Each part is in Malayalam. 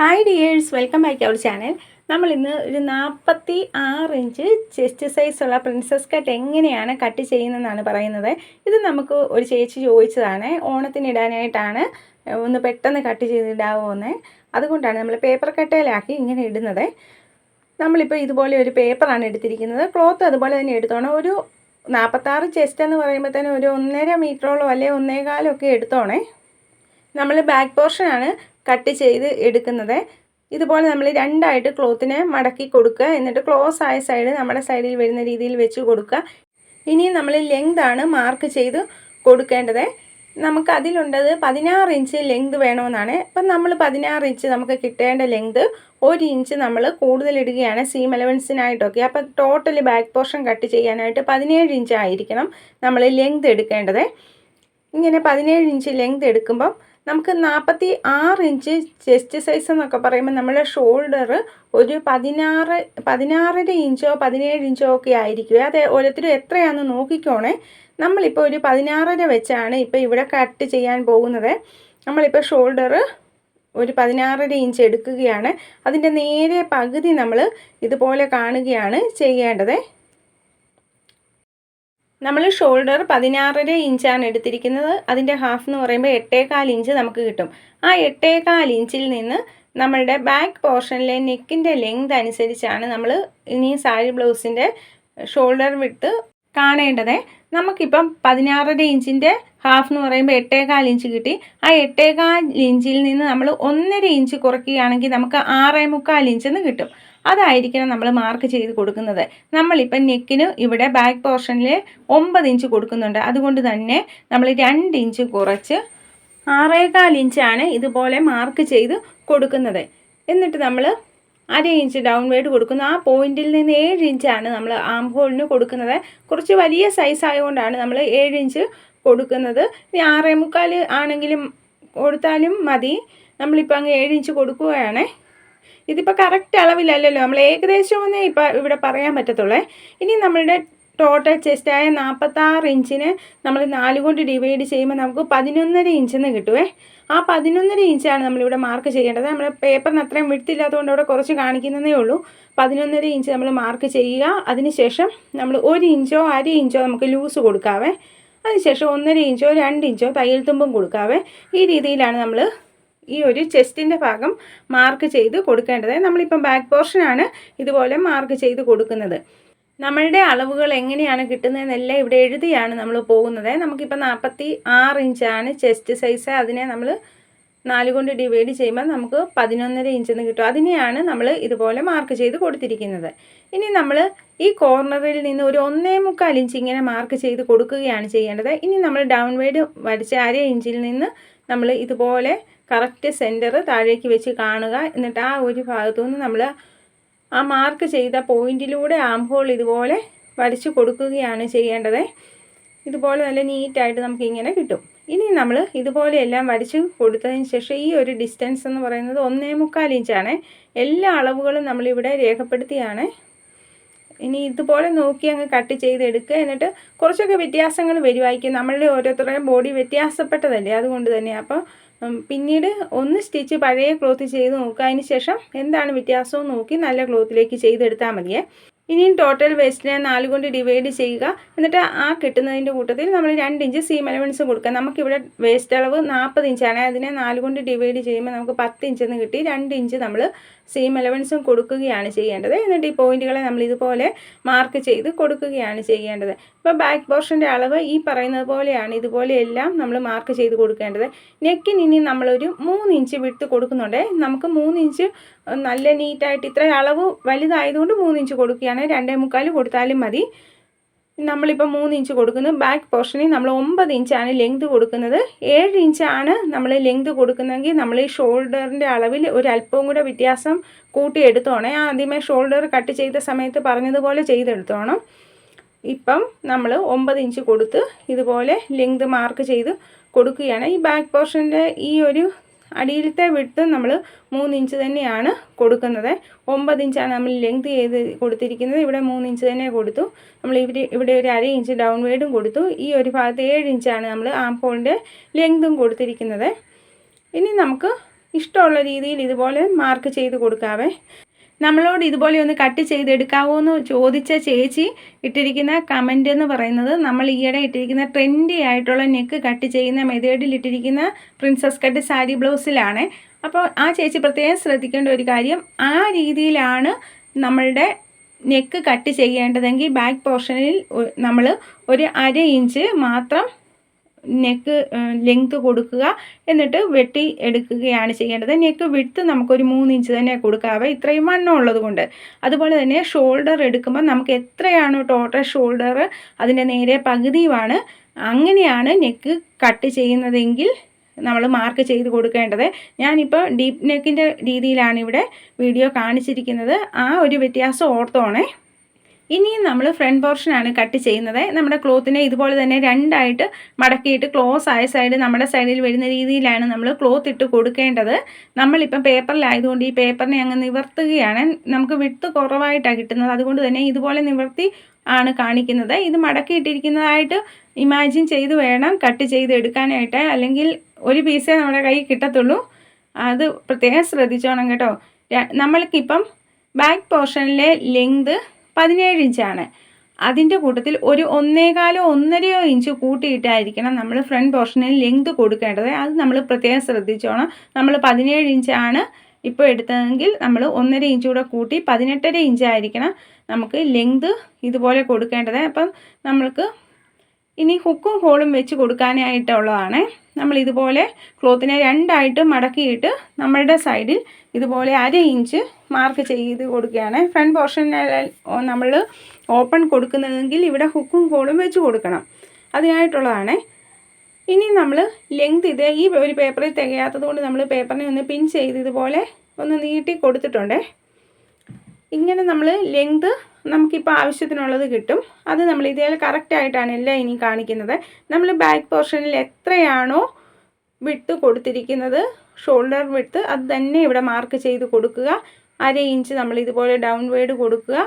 Hi dears welcome back our channel നമ്മൾ ഇന്ന് ഒരു നാൽപ്പത്തി ആറ് ഇഞ്ച് ചെസ്റ്റ് സൈസുള്ള പ്രിൻസസ് കട്ട് എങ്ങനെയാണ് കട്ട് ചെയ്യുന്നതെന്നാണ് പറയുന്നത്. ഇത് നമുക്ക് ഒരു ചേച്ചി ചോദിച്ചതാണ്. ഓണത്തിന് ഇടാനായിട്ടാണ് ഒന്ന് പെട്ടെന്ന് കട്ട് ചെയ്തിടാവുമെന്ന് അതുകൊണ്ടാണ് നമ്മൾ പേപ്പർ കട്ടയിലാക്കി ഇങ്ങനെ ഇടുന്നത്. നമ്മളിപ്പോൾ ഇതുപോലെ ഒരു പേപ്പറാണ് എടുത്തിരിക്കുന്നത്. ക്ലോത്ത് അതുപോലെ തന്നെ എടുത്തോണം. ഒരു നാൽപ്പത്താറ് ചെസ്റ്റ് എന്ന് പറയുമ്പോൾ തന്നെ ഒരു ഒന്നര മീറ്ററോളം അല്ലെങ്കിൽ ഒന്നേകാലം ഒക്കെ എടുത്തോണേ. നമ്മൾ ബാക്ക് പോർഷനാണ് കട്ട് ചെയ്ത് എടുക്കുന്നത്. ഇതുപോലെ നമ്മൾ രണ്ടായിട്ട് ക്ലോത്തിനെ മടക്കി കൊടുക്കുക. എന്നിട്ട് ക്ലോസ് ആയ സൈഡ് നമ്മുടെ സൈഡിൽ വരുന്ന രീതിയിൽ വെച്ച് കൊടുക്കുക. ഇനി നമ്മൾ ലെങ്ത് ആണ് മാർക്ക് ചെയ്ത് കൊടുക്കേണ്ടത്. നമുക്ക് അതിലുണ്ടത് പതിനാറ് ഇഞ്ച് ലെങ്ത് വേണമെന്നാണ്. അപ്പം നമ്മൾ പതിനാറ് ഇഞ്ച് നമുക്ക് കിട്ടേണ്ട ലെങ്ത് ഒരു ഇഞ്ച് നമ്മൾ കൂടുതൽ ഇടുകയാണ് സീം അലവൻസിനായിട്ടൊക്കെ അപ്പം ടോട്ടലി ബാക്ക് പോർഷൻ കട്ട് ചെയ്യാനായിട്ട് പതിനേഴ് ഇഞ്ച് ആയിരിക്കണം നമ്മൾ ലെങ്ത് എടുക്കേണ്ടത്. ഇങ്ങനെ പതിനേഴ് ഇഞ്ച് ലെങ്ത് എടുക്കുമ്പം നമുക്ക് നാൽപ്പത്തി ആറ് ഇഞ്ച് ചെസ്റ്റ് സൈസ് എന്നൊക്കെ പറയുമ്പോൾ നമ്മുടെ ഷോൾഡർ ഒരു പതിനാറ് പതിനാറര ഇഞ്ചോ പതിനേഴ് ഇഞ്ചോ ഒക്കെ ആയിരിക്കും. അത് ഓരോരുത്തരും എത്രയാണെന്ന് നോക്കിക്കോണേ. നമ്മളിപ്പോൾ ഒരു പതിനാറര വെച്ചാണ് ഇപ്പോൾ ഇവിടെ കട്ട് ചെയ്യാൻ പോകുന്നത്. നമ്മളിപ്പോൾ ഷോൾഡർ ഒരു പതിനാറര ഇഞ്ച് എടുക്കുകയാണ്. അതിന്റെ നേരെ പകുതി നമ്മൾ ഇതുപോലെ കാണുകയാണ് ചെയ്യേണ്ടത്. നമ്മൾ ഷോൾഡർ പതിനാറര ഇഞ്ചാണ് എടുത്തിരിക്കുന്നത്. അതിന്റെ ഹാഫ് എന്ന് പറയുമ്പോൾ എട്ടേകാൽ ഇഞ്ച് നമുക്ക് കിട്ടും. ആ എട്ടേകാൽ ഇഞ്ചിൽ നിന്ന് നമ്മളുടെ ബാക്ക് പോർഷനിലെ നെക്കിന്റെ ലെങ്ത് അനുസരിച്ചാണ് നമ്മൾ ഇനി സാരി ബ്ലൗസിന്റെ ഷോൾഡർ വിട്ട് കാണേണ്ടത്. നമുക്കിപ്പം പതിനാറര ഇഞ്ചിന്റെ ഹാഫ് എന്ന് പറയുമ്പോൾ എട്ടേകാൽ ഇഞ്ച് കിട്ടി. ആ എട്ടേകാൽ ഇഞ്ചിൽ നിന്ന് നമ്മൾ ഒന്നര ഇഞ്ച് കുറയ്ക്കുകയാണെങ്കിൽ നമുക്ക് ആറേ മുക്കാൽ ഇഞ്ചെന്ന് കിട്ടും. അതായിരിക്കണം നമ്മൾ മാർക്ക് ചെയ്ത് കൊടുക്കുന്നത്. നമ്മളിപ്പം നെക്കിന് ഇവിടെ ബാക്ക് പോർഷനിൽ ഒമ്പത് ഇഞ്ച് കൊടുക്കുന്നുണ്ട്. അതുകൊണ്ട് തന്നെ നമ്മൾ രണ്ട് ഇഞ്ച് കുറച്ച് ആറേകാൽ ഇഞ്ചാണ് ഇതുപോലെ മാർക്ക് ചെയ്ത് കൊടുക്കുന്നത്. എന്നിട്ട് നമ്മൾ അര ഇഞ്ച് ഡൗൺ വേഡ് കൊടുക്കുന്നു. ആ പോയിന്റിൽ നിന്ന് ഏഴ് ഇഞ്ചാണ് നമ്മൾ ആം ഹോളിന് കൊടുക്കുന്നത്. കുറച്ച് വലിയ സൈസ് ആയതുകൊണ്ടാണ് നമ്മൾ ഏഴ് ഇഞ്ച് കൊടുക്കുന്നത്. ഇനി ആറേ മുക്കാൽ ആണെങ്കിലും കൊടുത്താലും മതി. നമ്മളിപ്പോൾ അങ്ങ് ഏഴ് ഇഞ്ച് കൊടുക്കുകയാണേ. ഇതിപ്പോൾ കറക്റ്റ് അളവിലല്ലല്ലോ. നമ്മൾ ഏകദേശം ഒന്നേ ഇപ്പോൾ ഇവിടെ പറയാൻ പറ്റത്തുള്ളേ. ഇനി നമ്മളുടെ ടോട്ടൽ ചെസ്റ്റായ നാൽപ്പത്താറ് ഇഞ്ചിന് നമ്മൾ നാല് കൊണ്ട് ഡിവൈഡ് ചെയ്യുമ്പോൾ നമുക്ക് പതിനൊന്നര ഇഞ്ചെന്ന് കിട്ടുവേ. ആ പതിനൊന്നര ഇഞ്ചാണ് നമ്മളിവിടെ മാർക്ക് ചെയ്യേണ്ടത്. നമ്മൾ പേപ്പറിന് അത്രയും വിടുത്തില്ലാത്തതുകൊണ്ട് അവിടെ കുറച്ച് കാണിക്കുന്നതേ ഉള്ളൂ. പതിനൊന്നര ഇഞ്ച് നമ്മൾ മാർക്ക് ചെയ്യുക. അതിനുശേഷം നമ്മൾ ഒരു ഇഞ്ചോ അര ഇഞ്ചോ നമുക്ക് ലൂസ് കൊടുക്കാവേ. അതിനുശേഷം ഒന്നര ഇഞ്ചോ രണ്ട് ഇഞ്ചോ തയ്യൽ തുമ്പും കൊടുക്കാവേ. ഈ രീതിയിലാണ് നമ്മൾ ഈ ഒരു ചെസ്റ്റിന്റെ ഭാഗം മാർക്ക് ചെയ്ത് കൊടുക്കേണ്ടത്. നമ്മളിപ്പം ബാക്ക് പോർഷനാണ് ഇതുപോലെ മാർക്ക് ചെയ്ത് കൊടുക്കുന്നത്. നമ്മളുടെ അളവുകൾ എങ്ങനെയാണ് കിട്ടുന്നതെന്നെല്ലാം ഇവിടെ എഴുതിയാണ് നമ്മൾ പോകുന്നത്. നമുക്കിപ്പോൾ നാൽപ്പത്തി ആറ് ഇഞ്ചാണ് ചെസ്റ്റ് സൈസ് അതിനെ നമ്മൾ നാലുകൊണ്ട് ഡിവൈഡ് ചെയ്യുമ്പോൾ നമുക്ക് പതിനൊന്നര ഇഞ്ചെന്ന് കിട്ടും. അതിനെയാണ് നമ്മൾ ഇതുപോലെ മാർക്ക് ചെയ്ത് കൊടുത്തിരിക്കുന്നത്. ഇനി നമ്മൾ ഈ കോർണറിൽ നിന്ന് ഒരു ഒന്നേ മുക്കാൽ ഇഞ്ച് ഇങ്ങനെ മാർക്ക് ചെയ്ത് കൊടുക്കുകയാണ് ചെയ്യേണ്ടത്. ഇനി നമ്മൾ ഡൗൺ വേഡ് വരച്ച അര ഇഞ്ചിൽ നിന്ന് നമ്മൾ ഇതുപോലെ കറക്റ്റ് സെന്റർ താഴേക്ക് വെച്ച് കാണുക. എന്നിട്ട് ആ ഒരു ഭാഗത്തു നിന്ന് നമ്മൾ ആ മാർക്ക് ചെയ്ത പോയിന്റിലൂടെ ആം ഹോൾ ഇതുപോലെ വരച്ച് കൊടുക്കുകയാണ് ചെയ്യേണ്ടത്. ഇതുപോലെ നല്ല നീറ്റായിട്ട് നമുക്കിങ്ങനെ കിട്ടും. ഇനി നമ്മൾ ഇതുപോലെയെല്ലാം വരച്ച് കൊടുത്തതിന് ശേഷം ഈ ഒരു ഡിസ്റ്റൻസ് എന്ന് പറയുന്നത് ഒന്നേ മുക്കാൽ ഇഞ്ചാണ് എല്ലാ അളവുകളും നമ്മളിവിടെ രേഖപ്പെടുത്തിയാണ്. ഇനി ഇതുപോലെ നോക്കി അങ്ങ് കട്ട് ചെയ്തെടുക്കുക. എന്നിട്ട് കുറച്ചൊക്കെ വ്യത്യാസങ്ങൾ വരുമായിരിക്കും നമ്മളുടെ ഓരോരുത്തരുടെയും ബോഡി വ്യത്യാസപ്പെട്ടതല്ലേ? അതുകൊണ്ട് തന്നെ. അപ്പോൾ പിന്നീട് ഒന്ന് സ്റ്റിച്ച് പഴയ ക്ലോത്ത് ചെയ്ത് നോക്കുക. അതിന് ശേഷം എന്താണ് വ്യത്യാസവും നോക്കി നല്ല ക്ലോത്തിലേക്ക് ചെയ്തെടുത്താൽ മതിയേ. ഇനിയും ടോട്ടൽ വേസ്റ്റിനെ നാല് കൊണ്ട് ഡിവൈഡ് ചെയ്യുക. എന്നിട്ട് ആ കിട്ടുന്നതിന്റെ കൂട്ടത്തിൽ നമ്മൾ രണ്ട് ഇഞ്ച് സീം അലവൻസ് കൊടുക്കുക. നമുക്കിവിടെ വേസ്റ്റ് അളവ് നാൽപ്പത് ഇഞ്ചാണ് അതിനെ നാല് കൊണ്ട് ഡിവൈഡ് ചെയ്യുമ്പോൾ നമുക്ക് പത്ത് ഇഞ്ചെന്ന് കിട്ടി. രണ്ട് ഇഞ്ച് നമ്മൾ സീം എലവൻസും കൊടുക്കുകയാണ് ചെയ്യേണ്ടത്. എന്നിട്ട് ഈ പോയിന്റുകളെ നമ്മൾ ഇതുപോലെ മാർക്ക് ചെയ്ത് കൊടുക്കുകയാണ് ചെയ്യേണ്ടത്. ഇപ്പോൾ ബാക്ക് പോർഷന്റെ അളവ് ഈ പറയുന്നത് പോലെയാണ്. ഇതുപോലെ എല്ലാം നമ്മൾ മാർക്ക് ചെയ്ത് കൊടുക്കേണ്ടത്. നെക്കിന് ഇനി നമ്മളൊരു മൂന്ന് ഇഞ്ച് വിട്ട് കൊടുക്കുന്നുണ്ട്. നമുക്ക് മൂന്ന് ഇഞ്ച് നല്ല നീറ്റായിട്ട് ഇത്ര അളവ് വലുതായതുകൊണ്ട് മൂന്ന് ഇഞ്ച് കൊടുക്കുകയാണ്. രണ്ടേ മുക്കാൽ കൊടുത്താലും മതി. നമ്മളിപ്പോൾ മൂന്ന് ഇഞ്ച് കൊടുക്കുന്നു. ബാക്ക് പോർഷനിൽ നമ്മൾ ഒമ്പത് ഇഞ്ചാണ് ലെങ്ത് കൊടുക്കുന്നത്. ഏഴ് ഇഞ്ചാണ് നമ്മൾ ലെങ്ത് കൊടുക്കുന്നതെങ്കിൽ നമ്മൾ ഈ ഷോൾഡറിന്റെ അളവിൽ ഒരു അല്പവും കൂടെ വ്യത്യാസം കൂട്ടി എടുത്തോണേ. ആദ്യമേ ഷോൾഡർ കട്ട് ചെയ്ത സമയത്ത് പറഞ്ഞതുപോലെ ചെയ്തെടുത്തോണം. ഇപ്പം നമ്മൾ ഒമ്പത് ഇഞ്ച് കൊടുത്ത് ഇതുപോലെ ലെങ്ത് മാർക്ക് ചെയ്ത് കൊടുക്കുകയാണ്. ഈ ബാക്ക് പോർഷന്റെ ഈ ഒരു അടിയിലത്തെ വിട്ട് നമ്മൾ മൂന്ന് ഇഞ്ച് തന്നെയാണ് കൊടുക്കുന്നത്. ഒമ്പത് ഇഞ്ചാണ് നമ്മൾ ലെങ്ത് ചെയ്ത് കൊടുത്തിരിക്കുന്നത്. ഇവിടെ മൂന്ന് ഇഞ്ച് തന്നെ കൊടുത്തു. നമ്മൾ ഇവിടെ ഇവിടെ ഒരു അര ഇഞ്ച് ഡൗൺ വേഡും കൊടുത്തു. ഈ ഒരു ഭാഗത്ത് ഏഴ് ഇഞ്ചാണ് നമ്മൾ ആം ഹോളിന്റെ ലെങ്തും കൊടുത്തിരിക്കുന്നത്. ഇനി നമുക്ക് ഇഷ്ടമുള്ള രീതിയിൽ ഇതുപോലെ മാർക്ക് ചെയ്ത് കൊടുക്കാവേ. നമ്മളോട് ഇതുപോലെ ഒന്ന് കട്ട് ചെയ്തെടുക്കാവോ എന്ന് ചോദിച്ച ചേച്ചി ഇട്ടിരിക്കുന്ന കമന്റ് എന്ന് പറയുന്നത് നമ്മൾ ഈയിടെ ഇട്ടിരിക്കുന്ന ട്രെൻഡി ആയിട്ടുള്ള നെക്ക് കട്ട് ചെയ്യുന്ന മെതേഡിൽ ഇട്ടിരിക്കുന്ന പ്രിൻസസ് കട്ട് സാരി ബ്ലൗസിലാണ് അപ്പോൾ ആ ചേച്ചി പ്രത്യേകം ശ്രദ്ധിക്കേണ്ട ഒരു കാര്യം ആ രീതിയിലാണ് നമ്മളുടെ നെക്ക് കട്ട് ചെയ്യേണ്ടതെങ്കിൽ ബാക്ക് പോർഷനിൽ നമ്മൾ ഒരു അര ഇഞ്ച് മാത്രം നെക്ക് ലെങ്ത് കൊടുക്കുക. എന്നിട്ട് വെട്ടി എടുക്കുകയാണ് ചെയ്യേണ്ടത്. നെക്ക് വിട്ട് നമുക്കൊരു മൂന്ന് ഇഞ്ച് തന്നെ കൊടുക്കാവേ ഇത്രയും വണ്ണം ഉള്ളത് കൊണ്ട്. അതുപോലെ തന്നെ ഷോൾഡർ എടുക്കുമ്പോൾ നമുക്ക് എത്രയാണോ ടോട്ടൽ ഷോൾഡർ അതിന്റെ നേരെ പകുതിയുമാണ്. അങ്ങനെയാണ് നെക്ക് കട്ട് ചെയ്യുന്നതെങ്കിൽ നമ്മൾ മാർക്ക് ചെയ്ത് കൊടുക്കേണ്ടത്. ഞാനിപ്പോൾ ഡീപ്പ് നെക്കിന്റെ രീതിയിലാണ് ഇവിടെ വീഡിയോ കാണിച്ചിരിക്കുന്നത്. ആ ഒരു വ്യത്യാസം ഓർത്തോണേ. ഇനിയും നമ്മൾ ഫ്രണ്ട് പോർഷനാണ് കട്ട് ചെയ്യുന്നത്. നമ്മുടെ ക്ലോത്തിനെ ഇതുപോലെ തന്നെ രണ്ടായിട്ട് മടക്കിയിട്ട് ക്ലോസ് ആയ സൈഡ് നമ്മുടെ സൈഡിൽ വരുന്ന രീതിയിലാണ് നമ്മൾ ക്ലോത്ത് ഇട്ട് കൊടുക്കേണ്ടത്. നമ്മളിപ്പം പേപ്പറിലായതുകൊണ്ട് ഈ പേപ്പറിനെ അങ്ങ് നിവർത്തുകയാണ്. നമുക്ക് വിട്ട് കുറവായിട്ടാണ് കിട്ടുന്നത്. അതുകൊണ്ട് തന്നെ ഇതുപോലെ നിവർത്തി ആണ് കാണിക്കുന്നത്. ഇത് മടക്കിയിട്ടിരിക്കുന്നതായിട്ട് ഇമാജിൻ ചെയ്ത് വേണം കട്ട് ചെയ്ത് എടുക്കാനായിട്ട്. അല്ലെങ്കിൽ ഒരു പീസേ നമ്മുടെ കയ്യിൽ കിട്ടത്തുള്ളൂ. അത് പ്രത്യേകം ശ്രദ്ധിച്ചോണം കേട്ടോ. നമ്മൾക്കിപ്പം ബാക്ക് പോർഷനിലെ ലെങ്ത് പതിനേഴ് ഇഞ്ചാണ്. അതിന്റെ കൂട്ടത്തിൽ ഒരു ഒന്നേകാലോ ഒന്നരയോ ഇഞ്ച് കൂട്ടിയിട്ടായിരിക്കണം നമ്മൾ ഫ്രണ്ട് പോർഷനിൽ ലെങ്ത് കൊടുക്കേണ്ടത്. അത് നമ്മൾ പ്രത്യേകം ശ്രദ്ധിച്ചോണം. നമ്മൾ പതിനേഴ് ഇഞ്ചാണ് ഇപ്പോൾ എടുത്തതെങ്കിൽ നമ്മൾ ഒന്നര ഇഞ്ച് കൂടെ കൂട്ടി പതിനെട്ടര ഇഞ്ചായിരിക്കണം നമുക്ക് ലെങ്ത് ഇതുപോലെ കൊടുക്കേണ്ടത്. അപ്പം നമ്മൾക്ക് ഇനി ഹുക്കും ഹോളും വെച്ച് കൊടുക്കാനായിട്ടുള്ളതാണ്. നമ്മൾ ഇതുപോലെ ക്ലോത്തിനെ രണ്ടായിട്ട് മടക്കിയിട്ട് നമ്മളുടെ സൈഡിൽ ഇതുപോലെ അര ഇഞ്ച് മാർക്ക് ചെയ്ത് കൊടുക്കുകയാണ്. ഫ്രണ്ട് പോർഷൻ നമ്മൾ ഓപ്പൺ കൊടുക്കുന്നതെങ്കിൽ ഇവിടെ ഹുക്കും കോളും വെച്ച് കൊടുക്കണം. അതിനായിട്ടുള്ളതാണ്. ഇനി നമ്മൾ ലെങ്ത് ഇത് ഈ ഒരു പേപ്പറിൽ തികയാത്തത് കൊണ്ട് നമ്മൾ പേപ്പറിനെ ഒന്ന് പിൻ ചെയ്ത് ഇതുപോലെ ഒന്ന് നീട്ടി കൊടുത്തിട്ടുണ്ടേ. ഇങ്ങനെ നമ്മൾ ലെങ്ത് നമുക്കിപ്പോൾ ആവശ്യത്തിനുള്ളത് കിട്ടും. അത് നമ്മൾ ഇതേ കറക്റ്റായിട്ടാണ് എല്ലാം ഇനി കാണിക്കുന്നത്. നമ്മൾ ബാക്ക് പോർഷനിൽ എത്രയാണോ വിട്ട് കൊടുത്തിരിക്കുന്നത് ഷോൾഡർ വിട്ട് അത് തന്നെ ഇവിടെ മാർക്ക് ചെയ്ത് കൊടുക്കുക. അര ഇഞ്ച് നമ്മൾ ഇതുപോലെ ഡൗൺ വേഡ് കൊടുക്കുക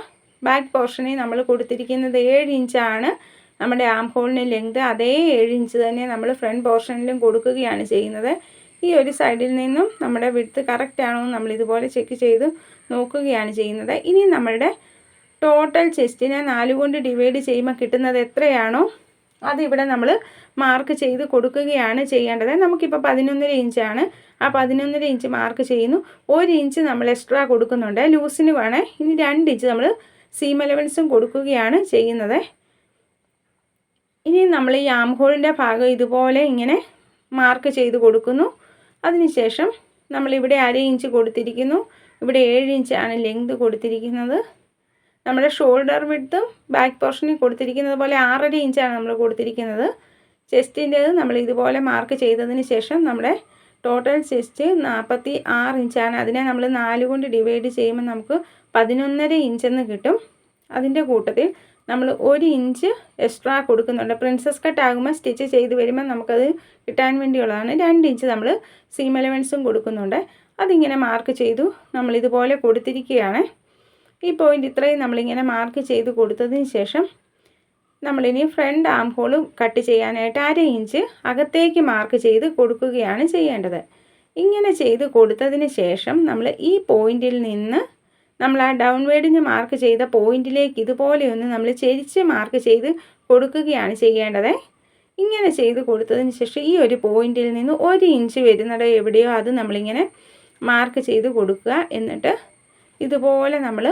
ബാക്ക് പോർഷനിൽ നമ്മൾ കൊടുത്തിരിക്കുന്നത് ഏഴ് ഇഞ്ചാണ് നമ്മുടെ ആം ഹോളിന് ലെങ്ത് അതേ ഏഴ് ഇഞ്ച് തന്നെ നമ്മൾ ഫ്രണ്ട് പോർഷനിലും കൊടുക്കുകയാണ് ചെയ്യുന്നത്. ഈ ഒരു സൈഡിൽ നിന്നും നമ്മുടെ വിടുത്ത് കറക്റ്റാണോ നമ്മൾ ഇതുപോലെ ചെക്ക് ചെയ്ത് നോക്കുകയാണ് ചെയ്യുന്നത്. ഇനി നമ്മളുടെ ടോട്ടൽ ചെസ്റ്റിനെ നാല് കൊണ്ട് ഡിവൈഡ് ചെയ്യുമ്പോൾ കിട്ടുന്നത് എത്രയാണോ അതിവിടെ നമ്മൾ മാർക്ക് ചെയ്ത് കൊടുക്കുകയാണ് ചെയ്യേണ്ടത്. നമുക്കിപ്പോൾ പതിനൊന്നര ഇഞ്ചാണ് ആ പതിനൊന്നര ഇഞ്ച് മാർക്ക് ചെയ്യുന്നു. ഒരു ഇഞ്ച് നമ്മൾ എക്സ്ട്രാ കൊടുക്കുന്നുണ്ട്. ലൂസിന് വേണേൽ ഇനി രണ്ട് ഇഞ്ച് നമ്മൾ സീം അലവൻസും കൊടുക്കുകയാണ് ചെയ്യുന്നത്. ഇനി നമ്മൾ ഈ ആം ഹോളിന്റെ ഭാഗം ഇതുപോലെ ഇങ്ങനെ മാർക്ക് ചെയ്ത് കൊടുക്കുന്നു. അതിനുശേഷം നമ്മളിവിടെ അര ഇഞ്ച് കൊടുത്തിരിക്കുന്നു. ഇവിടെ ഏഴ് ഇഞ്ചാണ് ലെങ്ത് കൊടുത്തിരിക്കുന്നത്. നമ്മുടെ ഷോൾഡർ വിഡ്ത്തും ബാക്ക് പോർഷനിൽ കൊടുത്തിരിക്കുന്നത് പോലെ ആറര ഇഞ്ചാണ് നമ്മൾ കൊടുത്തിരിക്കുന്നത്. ചെസ്റ്റിന്റേത് നമ്മൾ ഇതുപോലെ മാർക്ക് ചെയ്തതിന് ശേഷം നമ്മുടെ ടോട്ടൽ ചെസ്റ്റ് നാൽപ്പത്തി ആറ് ഇഞ്ചാണ് അതിനെ നമ്മൾ നാല് കൊണ്ട് ഡിവൈഡ് ചെയ്യുമ്പോൾ നമുക്ക് പതിനൊന്നര ഇഞ്ചെന്ന് കിട്ടും. അതിന്റെ കൂട്ടത്തിൽ നമ്മൾ ഒരു ഇഞ്ച് എക്സ്ട്രാ കൊടുക്കുന്നുണ്ട്. പ്രിൻസസ് കട്ട് ആകുമ്പോൾ സ്റ്റിച്ച് ചെയ്ത് വരുമ്പോൾ നമുക്കത് കിട്ടാൻ വേണ്ടിയുള്ളതാണ്. രണ്ട് ഇഞ്ച് നമ്മൾ സീം എലവൻസും കൊടുക്കുന്നുണ്ട്. അതിങ്ങനെ മാർക്ക് ചെയ്തു നമ്മളിതുപോലെ കൊടുത്തിരിക്കുകയാണ്. ഈ പോയിന്റ് ഇത്രയും നമ്മളിങ്ങനെ മാർക്ക് ചെയ്ത് കൊടുത്തതിന് ശേഷം നമ്മളിനി ഫ്രണ്ട് ആം ഹോൾ കട്ട് ചെയ്യാനായിട്ട് അര ഇഞ്ച് അകത്തേക്ക് മാർക്ക് ചെയ്ത് കൊടുക്കുകയാണ് ചെയ്യേണ്ടത്. ഇങ്ങനെ ചെയ്ത് കൊടുത്തതിന് ശേഷം നമ്മൾ ഈ പോയിന്റിൽ നിന്ന് നമ്മൾ ആ ഡൗൺ വേഡിന് മാർക്ക് ചെയ്ത പോയിന്റിലേക്ക് ഇതുപോലെ ഒന്ന് നമ്മൾ ചെരിച്ച് മാർക്ക് ചെയ്ത് കൊടുക്കുകയാണ് ചെയ്യേണ്ടത്. ഇങ്ങനെ ചെയ്ത് കൊടുത്തതിന് ശേഷം ഈ ഒരു പോയിന്റിൽ നിന്ന് ഒരു ഇഞ്ച് വരുന്നിടം എവിടെയോ അത് നമ്മളിങ്ങനെ മാർക്ക് ചെയ്ത് കൊടുക്കുക. എന്നിട്ട് ഇതുപോലെ നമ്മൾ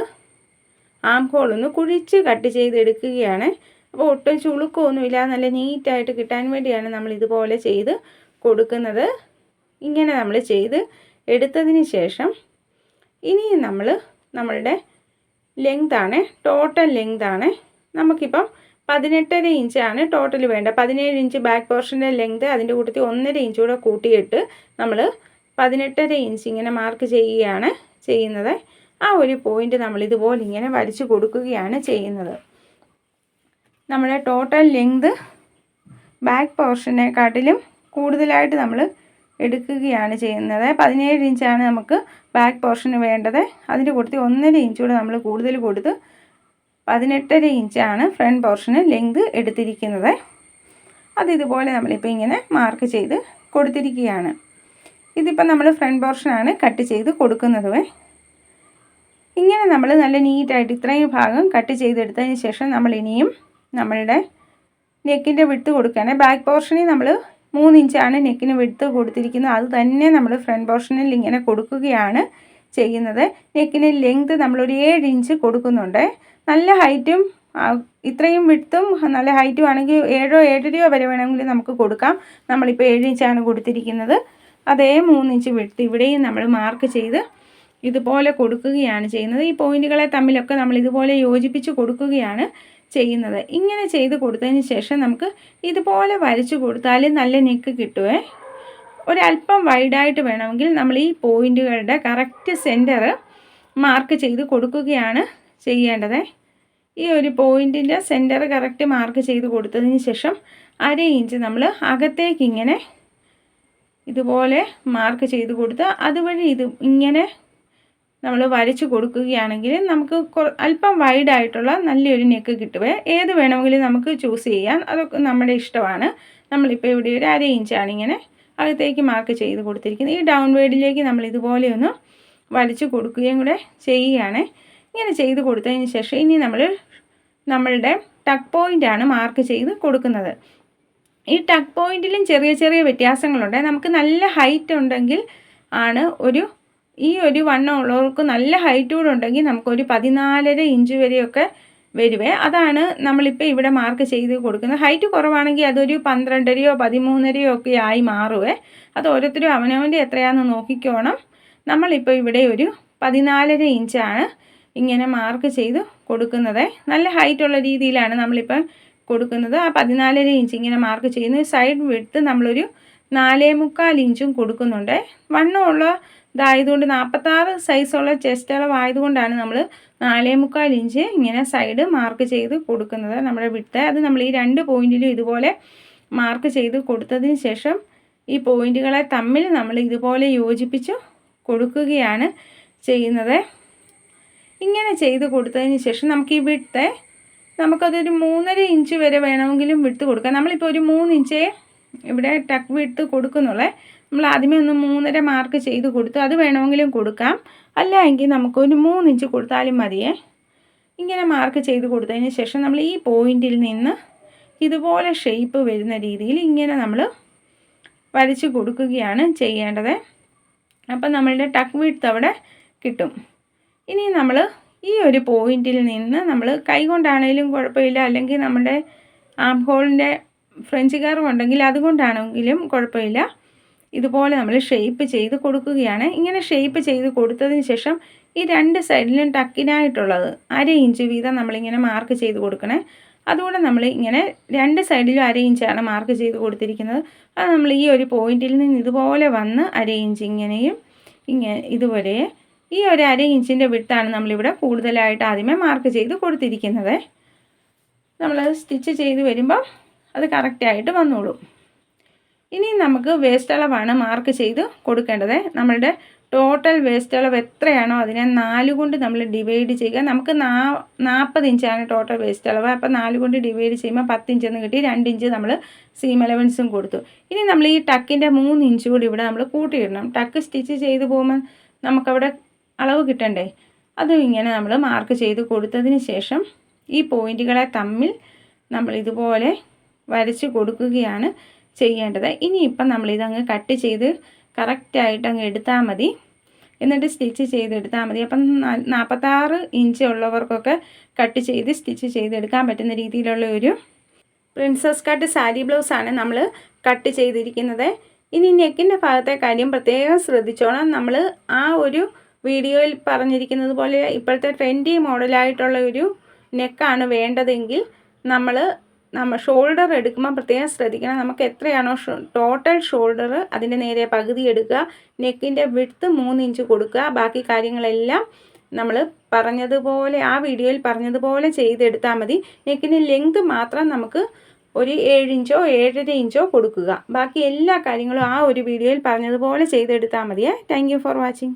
ആം ഹോൾ ഒന്ന് കുഴിച്ച് കട്ട് ചെയ്തെടുക്കുകയാണ്. അപ്പോൾ ഒട്ടും ചുളുക്കമൊന്നുമില്ല. നല്ല നീറ്റായിട്ട് കിട്ടാൻ വേണ്ടിയാണ് നമ്മൾ ഇതുപോലെ ചെയ്ത് കൊടുക്കുന്നത്. ഇങ്ങനെ നമ്മൾ ചെയ്ത് എടുത്തതിന് ശേഷം ഇനിയും നമ്മൾ നമ്മളുടെ ലെങ്താണ് ടോട്ടൽ ലെങ്താണ് നമുക്കിപ്പം പതിനെട്ടര ഇഞ്ചാണ് ടോട്ടൽ വേണ്ട പതിനേഴ് ഇഞ്ച് ബാക്ക് പോർഷന്റെ ലെങ്ത് അതിന്റെ കൂട്ടത്തിൽ ഒന്നര ഇഞ്ച് കൂടെ കൂട്ടിയിട്ട് നമ്മൾ പതിനെട്ടര ഇഞ്ച് ഇങ്ങനെ മാർക്ക് ചെയ്യുകയാണ് ചെയ്യുന്നത്. ആ ഒരു പോയിന്റ് നമ്മൾ ഇതുപോലെ ഇങ്ങനെ വരച്ച് കൊടുക്കുകയാണ് ചെയ്യുന്നത്. നമ്മുടെ ടോട്ടൽ ലെങ്ത് ബാക്ക് പോർഷനെക്കാട്ടിലും കൂടുതലായിട്ട് നമ്മൾ എടുക്കുകയാണ് ചെയ്യുന്നത്. പതിനേഴ് ഇഞ്ചാണ് നമുക്ക് ബാക്ക് പോർഷന് വേണ്ടത്. അതിന്റെ കൊടുത്ത് ഒന്നര ഇഞ്ച് കൂടെ നമ്മൾ കൂടുതൽ കൊടുത്ത് പതിനെട്ടര ഇഞ്ചാണ് ഫ്രണ്ട് പോർഷന് ലെങ്ത് എടുത്തിരിക്കുന്നത്. അത് ഇതുപോലെ നമ്മളിപ്പോൾ ഇങ്ങനെ മാർക്ക് ചെയ്ത് കൊടുത്തിരിക്കുകയാണ്. ഇതിപ്പോൾ നമ്മൾ ഫ്രണ്ട് പോർഷനാണ് കട്ട് ചെയ്ത് കൊടുക്കുന്നത്. ഇങ്ങനെ നമ്മൾ നല്ല നീറ്റായിട്ട് ഇത്രയും ഭാഗം കട്ട് ചെയ്തെടുത്തതിന് ശേഷം നമ്മൾ ഇനിയും നമ്മളുടെ നെക്കിന്റെ വിട്ട് കൊടുക്കുകയാണ്. ബാക്ക് പോർഷനിൽ നമ്മൾ മൂന്ന് ഇഞ്ചാണ് നെക്കിന് വിട്ട് കൊടുത്തിരിക്കുന്നത്. അത് തന്നെ നമ്മൾ ഫ്രണ്ട് പോർഷനിൽ ഇങ്ങനെ കൊടുക്കുകയാണ് ചെയ്യുന്നത്. നെക്കിന് ലെങ്ത് നമ്മളൊരു ഏഴ് ഇഞ്ച് കൊടുക്കുന്നുണ്ട്. നല്ല ഹൈറ്റും ഇത്രയും വിട്ടും നല്ല ഹൈറ്റും ആണെങ്കിൽ ഏഴോ ഏഴരയോ വരെ വേണമെങ്കിൽ നമുക്ക് കൊടുക്കാം. നമ്മളിപ്പോൾ ഏഴ് ഇഞ്ചാണ് കൊടുത്തിരിക്കുന്നത്. അതേ മൂന്ന് ഇഞ്ച് വിട്ട് ഇവിടെയും നമ്മൾ മാർക്ക് ചെയ്ത് ഇതുപോലെ കൊടുക്കുകയാണ് ചെയ്യുന്നത്. ഈ പോയിന്റുകളെ തമ്മിലൊക്കെ നമ്മൾ ഇതുപോലെ യോജിപ്പിച്ച് കൊടുക്കുകയാണ് ചെയ്യുന്നത്. ഇങ്ങനെ ചെയ്ത് കൊടുത്തതിന് ശേഷം നമുക്ക് ഇതുപോലെ വരച്ചു കൊടുത്താൽ നല്ല നെക്ക് കിട്ടുമേ ഒരല്പം വൈഡായിട്ട് വേണമെങ്കിൽ നമ്മൾ ഈ പോയിന്റുകളുടെ കറക്റ്റ് സെന്റർ മാർക്ക് ചെയ്ത് കൊടുക്കുകയാണ് ചെയ്യേണ്ടത്. ഈ ഒരു പോയിന്റിന്റെ സെന്റർ കറക്റ്റ് മാർക്ക് ചെയ്ത് കൊടുത്തതിന് ശേഷം അര ഇഞ്ച് നമ്മൾ അകത്തേക്ക് ഇങ്ങനെ ഇതുപോലെ മാർക്ക് ചെയ്ത് കൊടുത്ത് അതുവഴി ഇത് ഇങ്ങനെ നമ്മൾ വരച്ച് കൊടുക്കുകയാണെങ്കിൽ നമുക്ക് അല്പം വൈഡായിട്ടുള്ള നല്ലൊരു നെക്ക് കിട്ടുവേ. ഏത് വേണമെങ്കിലും നമുക്ക് ചൂസ് ചെയ്യാം. അതൊക്കെ നമ്മുടെ ഇഷ്ടമാണ്. നമ്മളിപ്പോൾ ഇവിടെ ഒരു അര ഇഞ്ചാണ് ഇങ്ങനെ അകത്തേക്ക് മാർക്ക് ചെയ്ത് കൊടുത്തിരിക്കുന്നത്. ഈ ഡൗൺ വേഡിലേക്ക് നമ്മൾ ഇതുപോലെ ഒന്ന് വലിച്ചു കൊടുക്കുകയും കൂടെ ചെയ്യുകയാണ്. ഇങ്ങനെ ചെയ്ത് കൊടുത്തതിന് ശേഷം ഇനി നമ്മൾ നമ്മളുടെ ടക്ക് പോയിന്റാണ് മാർക്ക് ചെയ്ത് കൊടുക്കുന്നത്. ഈ ടക്ക് പോയിന്റിലും ചെറിയ ചെറിയ വ്യത്യാസങ്ങളുണ്ട്. നമുക്ക് നല്ല ഹൈറ്റ് ഉണ്ടെങ്കിൽ ആണ് ഒരു ഈ ഒരു വണ്ണം ഉള്ളവർക്ക് നല്ല ഹൈറ്റ് കൂടെ ഉണ്ടെങ്കിൽ നമുക്കൊരു പതിനാലര ഇഞ്ച് വരെയൊക്കെ വരുവേ. അതാണ് നമ്മളിപ്പോൾ ഇവിടെ മാർക്ക് ചെയ്ത് കൊടുക്കുന്നത്. ഹൈറ്റ് കുറവാണെങ്കിൽ അതൊരു പന്ത്രണ്ടരയോ പതിമൂന്നരയോ ഒക്കെ ആയി മാറുവേ. അത് ഓരോരുത്തരും അവനവന്റെ എത്രയാണെന്ന് നോക്കിക്കോണം. നമ്മളിപ്പോൾ ഇവിടെ ഒരു പതിനാലര ഇഞ്ചാണ് ഇങ്ങനെ മാർക്ക് ചെയ്ത് കൊടുക്കുന്നത്. നല്ല ഹൈറ്റുള്ള രീതിയിലാണ് നമ്മളിപ്പോൾ കൊടുക്കുന്നത്. ആ പതിനാലര ഇഞ്ച് ഇങ്ങനെ മാർക്ക് ചെയ്യുന്ന സൈഡ് വിട്ട് നമ്മളൊരു നാലേ മുക്കാൽ ഇഞ്ചും കൊടുക്കുന്നുണ്ട്. വണ്ണമുള്ള ഇതായതുകൊണ്ട് നാൽപ്പത്താറ് സൈസുള്ള ചെസ്റ്റ് അളവായതുകൊണ്ടാണ് നമ്മൾ നാലേ മുക്കാൽ ഇഞ്ച് ഇങ്ങനെ സൈഡ് മാർക്ക് ചെയ്ത് കൊടുക്കുന്നത്. നമ്മുടെ വിട്ട് അത് നമ്മൾ ഈ രണ്ട് പോയിന്റിലും ഇതുപോലെ മാർക്ക് ചെയ്ത് കൊടുത്തതിന് ശേഷം ഈ പോയിന്റുകളെ തമ്മിൽ നമ്മൾ ഇതുപോലെ യോജിപ്പിച്ച് കൊടുക്കുകയാണ് ചെയ്യുന്നത്. ഇങ്ങനെ ചെയ്ത് കൊടുത്തതിന് ശേഷം നമുക്ക് ഈ വിട്ട് നമുക്കതൊരു മൂന്നര ഇഞ്ച് വരെ വേണമെങ്കിലും വിട്ട് കൊടുക്കാം. നമ്മളിപ്പോൾ ഒരു മൂന്ന് ഇഞ്ചേ ഇവിടെ ടക്ക് വിട്ട് കൊടുക്കുന്നുള്ളേ. നമ്മൾ ആദ്യമേ ഒന്ന് മൂന്നര മാർക്ക് ചെയ്ത് കൊടുത്തു. അത് വേണമെങ്കിലും കൊടുക്കാം. അല്ല എങ്കിൽ നമുക്കൊരു മൂന്ന് ഇഞ്ച് കൊടുത്താലും മതിയേ. ഇങ്ങനെ മാർക്ക് ചെയ്ത് കൊടുത്തതിന് ശേഷം നമ്മൾ ഈ പോയിന്റിൽ നിന്ന് ഇതുപോലെ ഷേപ്പ് വരുന്ന രീതിയിൽ ഇങ്ങനെ നമ്മൾ വരച്ച് കൊടുക്കുകയാണ് ചെയ്യേണ്ടത്. അപ്പം നമ്മളുടെ ടക്ക് വിട്ട് അവിടെ കിട്ടും. ഇനി നമ്മൾ ഈ ഒരു പോയിന്റിൽ നിന്ന് നമ്മൾ കൈ കൊണ്ടാണെങ്കിലും കുഴപ്പമില്ല. അല്ലെങ്കിൽ നമ്മുടെ ആം ഹോളിന്റെ ഫ്രഞ്ച് കർവ് ഉണ്ടെങ്കിൽ അതുകൊണ്ടാണെങ്കിലും കുഴപ്പമില്ല. ഇതുപോലെ നമ്മൾ ഷേപ്പ് ചെയ്ത് കൊടുക്കുകയാണ്. ഇങ്ങനെ ഷേപ്പ് ചെയ്ത് കൊടുത്തതിന് ശേഷം ഈ രണ്ട് സൈഡിലും ടക്കിനായിട്ടുള്ളത് അര ഇഞ്ച് വീതം നമ്മളിങ്ങനെ മാർക്ക് ചെയ്ത് കൊടുക്കണേ. അതുകൊണ്ട് നമ്മൾ ഇങ്ങനെ രണ്ട് സൈഡിലും അര ഇഞ്ചാണ് മാർക്ക് ചെയ്ത് കൊടുത്തിരിക്കുന്നത്. അത് നമ്മൾ ഈ ഒരു പോയിന്റിൽ നിന്ന് ഇതുപോലെ വന്ന് അര ഇഞ്ച് ഇങ്ങനെയും ഇങ്ങനെ ഇതുവരെ ഈ ഒരു അര ഇഞ്ചിന്റെ വിട്ടാണ് നമ്മളിവിടെ കൂടുതലായിട്ട് ആദ്യമേ മാർക്ക് ചെയ്ത് കൊടുത്തിരിക്കുന്നത്. നമ്മൾ സ്റ്റിച്ച് ചെയ്ത് വരുമ്പോൾ അത് കറക്റ്റായിട്ട് വന്നോളും. ഇനി നമുക്ക് വേസ്റ്റ് അളവാണ് മാർക്ക് ചെയ്ത് കൊടുക്കേണ്ടത്. നമ്മളുടെ ടോട്ടൽ വേസ്റ്റ് അളവ് എത്രയാണോ അതിനെ നാല് കൊണ്ട് നമ്മൾ ഡിവൈഡ് ചെയ്യുക. നമുക്ക് നാ നാൽപ്പത് ഇഞ്ചാണ് ടോട്ടൽ വേസ്റ്റ് അളവ്. അപ്പോൾ നാല് കൊണ്ട് ഡിവൈഡ് ചെയ്യുമ്പോൾ പത്ത് ഇഞ്ചെന്ന് കിട്ടി. രണ്ട് ഇഞ്ച് നമ്മൾ സീം അലവൻസും കൊടുത്തു. ഇനി നമ്മൾ ഈ ടക്കിന്റെ മൂന്ന് ഇഞ്ച് കൂടി ഇവിടെ നമ്മൾ കൂട്ടിയിടണം. ടക്ക് സ്റ്റിച്ച് ചെയ്ത് പോകുമ്പോൾ നമുക്കവിടെ അളവ് കിട്ടണ്ടേ? അതും ഇങ്ങനെ നമ്മൾ മാർക്ക് ചെയ്ത് കൊടുത്തതിന് ശേഷം ഈ പോയിന്റുകളെ തമ്മിൽ നമ്മൾ ഇതുപോലെ വരച്ച് കൊടുക്കുകയാണ് ചെയ്യേണ്ടത്. ഇനിയിപ്പം നമ്മളിതങ്ങ് കട്ട് ചെയ്ത് കറക്റ്റായിട്ട് അങ്ങ് എടുത്താൽ മതി. എന്നിട്ട് സ്റ്റിച്ച് ചെയ്തെടുത്താൽ മതി. അപ്പം നാൽപ്പത്താറ് ഇഞ്ച് ഉള്ളവർക്കൊക്കെ കട്ട് ചെയ്ത് സ്റ്റിച്ച് ചെയ്തെടുക്കാൻ പറ്റുന്ന രീതിയിലുള്ള ഒരു പ്രിൻസസ് കട്ട് സാരി ബ്ലൗസാണ് നമ്മൾ കട്ട് ചെയ്തിരിക്കുന്നത്. ഇനി നെക്കിന്റെ ഭാഗത്തെ കാര്യം പ്രത്യേകം ശ്രദ്ധിച്ചോണം. നമ്മൾ ആ ഒരു വീഡിയോയിൽ പറഞ്ഞിരിക്കുന്നത് പോലെ ഇപ്പോഴത്തെ ട്രെൻഡി മോഡലായിട്ടുള്ള ഒരു നെക്കാണ് വേണ്ടതെങ്കിൽ നമ്മൾ നമ്മൾ ഷോൾഡർ എടുക്കുമ്പോൾ പ്രത്യേകം ശ്രദ്ധിക്കണം. നമുക്ക് എത്രയാണോ ടോട്ടൽ ഷോൾഡർ അതിന്റെ നേരെ പകുതി എടുക്കുക നെക്കിന്റെ വിട്ത്ത് മൂന്ന് ഇഞ്ച് കൊടുക്കുക. ബാക്കി കാര്യങ്ങളെല്ലാം നമ്മൾ പറഞ്ഞതുപോലെ ആ വീഡിയോയിൽ പറഞ്ഞതുപോലെ ചെയ്തെടുത്താൽ മതി. നെക്കിന് ലെങ്ത് മാത്രം നമുക്ക് ഒരു ഏഴിഞ്ചോ ഏഴര ഇഞ്ചോ കൊടുക്കുക. ബാക്കി എല്ലാ കാര്യങ്ങളും ആ ഒരു വീഡിയോയിൽ പറഞ്ഞതുപോലെ ചെയ്തെടുത്താൽ മതിയേ. Thank for watching